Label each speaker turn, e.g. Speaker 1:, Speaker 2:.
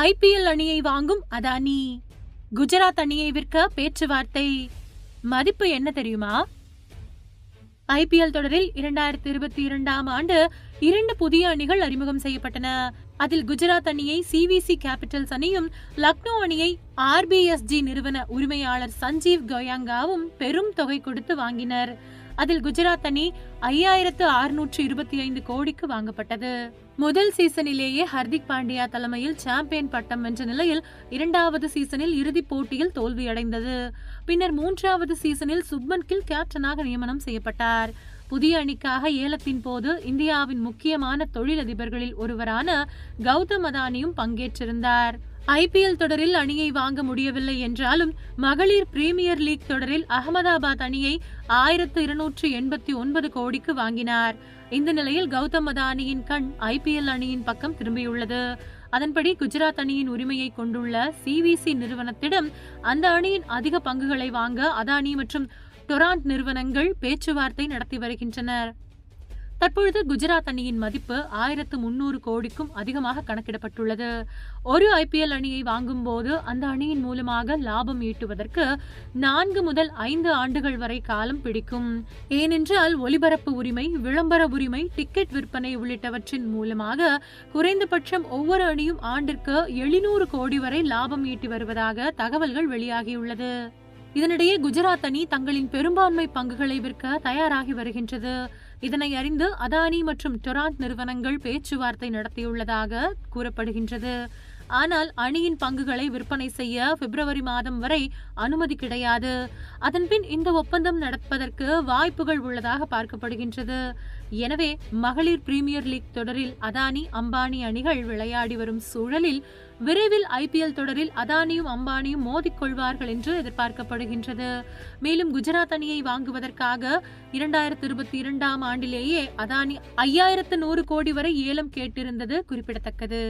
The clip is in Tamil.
Speaker 1: ஐபிஎல் அணியை வாங்கும் அதானி. குஜராத் அணியை விற்க பேச்சுவார்த்தை. மதிப்பு என்ன தெரியுமா? ஐபிஎல் தொடரில் இரண்டாயிரத்தி இருபத்தி இரண்டாம் ஆண்டு இரண்டு புதிய அணிகள் அறிமுகம் செய்யப்பட்டன. அதில் குஜராத் அணியை சிவிசி கேபிட்டல்ஸ் அணியும் லக்னோ அணியை ஆர்பிஎஸ்ஜி நிறுவன உரிமையாளர் சஞ்சீவ் கோயாங்காவும் பெரும் தொகை கொடுத்து வாங்கினர். அதில் குஜராத் அணி ஐயாயிரத்து அறுநூற்று இருபத்தி ஐந்து கோடிக்கு வாங்கப்பட்டது. முதல் சீசனிலேயே ஹர்திக் பாண்டியா தலைமையில் சாம்பியன் பட்டம் வென்ற நிலையில் இரண்டாவது சீசனில் இறுதிப் போட்டியில் தோல்வியடைந்தது. பின்னர் மூன்றாவது சீசனில் சுப்மன் கில் கேப்டனாக நியமனம் செய்யப்பட்டார். புதிய அணிக்காக ஏலத்தின் போது இந்தியாவின் முக்கியமான தொழிலதிபர்களில் ஒருவரான கௌதம் அதானியும் பங்கேற்றிருந்தார். ஐபிஎல் தொடரில் அணியை வாங்க முடியவில்லை என்றாலும் மகளிர் பிரீமியர் லீக் தொடரில் அகமதாபாத் அணியை ஆயிரத்து இருநூற்று எண்பத்தி ஒன்பது கோடிக்கு வாங்கினார். இந்த நிலையில் கௌதம் அதானியின் கண் ஐபிஎல் அணியின் பக்கம் திரும்பியுள்ளது. அதன்படி குஜராத் அணியின் உரிமையை கொண்டுள்ள சிவிசி நிறுவனத்திடம் அந்த அணியின் அதிக பங்குகளை வாங்க அதானி மற்றும் டொராண்ட் நிறுவனங்கள் பேச்சுவார்த்தை நடத்தி வருகின்றனர். தற்பொழுது குஜராத் அணியின் மதிப்பு ஆயிரத்து முன்னூறு கோடிக்கும் அதிகமாக கணக்கிடப்பட்டுள்ளது. ஒரு ஐபிஎல் அணியை வாங்கும் போது அந்த அணியின் மூலமாக லாபம் ஈட்டுவதற்கு நான்கு முதல் ஐந்து ஆண்டுகள் வரை காலம் பிடிக்கும். ஏனென்றால் ஒலிபரப்பு உரிமை விளம்பர உரிமை டிக்கெட் விற்பனை உள்ளிட்டவற்றின் மூலமாக குறைந்தபட்சம் ஒவ்வொரு அணியும் ஆண்டிற்கு எழுநூறு கோடி வரை லாபம் ஈட்டி வருவதாக தகவல்கள் வெளியாகியுள்ளது. இதனிடையே குஜராத் அணி தங்களின் பெரும்பான்மை பங்குகளை விற்க தயாராகி வருகின்றது. இதனை அறிந்து அதானி மற்றும் டொராண்ட் நிறுவனங்கள் பேச்சுவார்த்தை நடத்தியுள்ளதாக கூறப்படுகின்றது. ஆனால் அணியின் பங்குகளை விற்பனை செய்ய பிப்ரவரி மாதம் வரை அனுமதி கிடையாது. அதன்பின் இந்த ஒப்பந்தம் நடப்பதற்கு வாய்ப்புகள் உள்ளதாக பார்க்கப்படுகின்றது. எனவே மகளிர் பிரீமியர் லீக் தொடரில் அதானி அம்பானி அணிகள் விளையாடி வரும் சூழலில் விரைவில் ஐபிஎல் தொடரில் அதானியும் அம்பானியும் மோதிக்கொள்வார்கள் என்று எதிர்பார்க்கப்படுகின்றது. மேலும் குஜராத் அணியை வாங்குவதற்காக இரண்டாயிரத்தி இருபத்தி இரண்டாம் ஆண்டிலேயே அதானி ஐயாயிரத்து நூறு கோடி வரை ஏலம் கேட்டிருந்தது குறிப்பிடத்தக்கது.